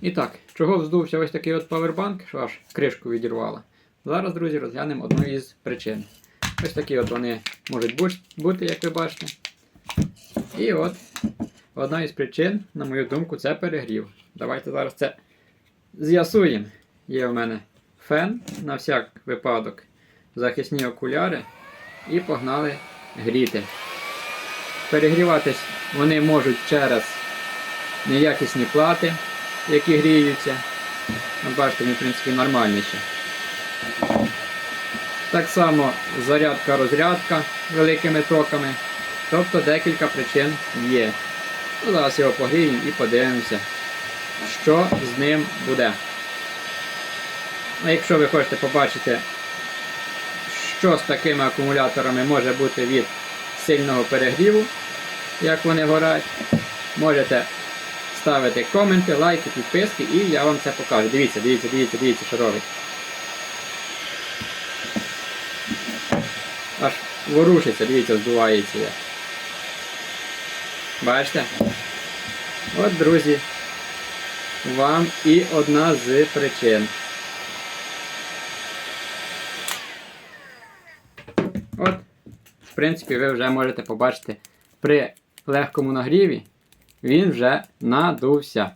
І так, чого вздувся ось такий от павербанк, що аж кришку відірвало. Зараз, друзі, розглянемо одну із причин. Ось такі от вони можуть бути, як ви бачите. І от одна із причин, на мою думку, це перегрів. Давайте зараз це з'ясуємо. Є в мене фен на всяк випадок, захисні окуляри і погнали гріти. Перегріватись вони можуть через неякісні плати, які гріються. Ну, бачите, вони, в принципі, нормальні ще. Так само зарядка-розрядка великими токами. Тобто декілька причин є. Ну, зараз його погріємо і подивимося, що з ним буде. А якщо ви хочете побачити, що з такими акумуляторами може бути від сильного перегріву, як вони горять, можете ставити коменти, лайки, підписки і я вам це покажу. Дивіться, дивіться, дивіться, дивіться, що робить. Аж ворушиться, дивіться, здувається. як. Бачите? От, друзі, вам і одна з причин. От, в принципі, ви вже можете побачити при легкому нагріві, він вже надувся.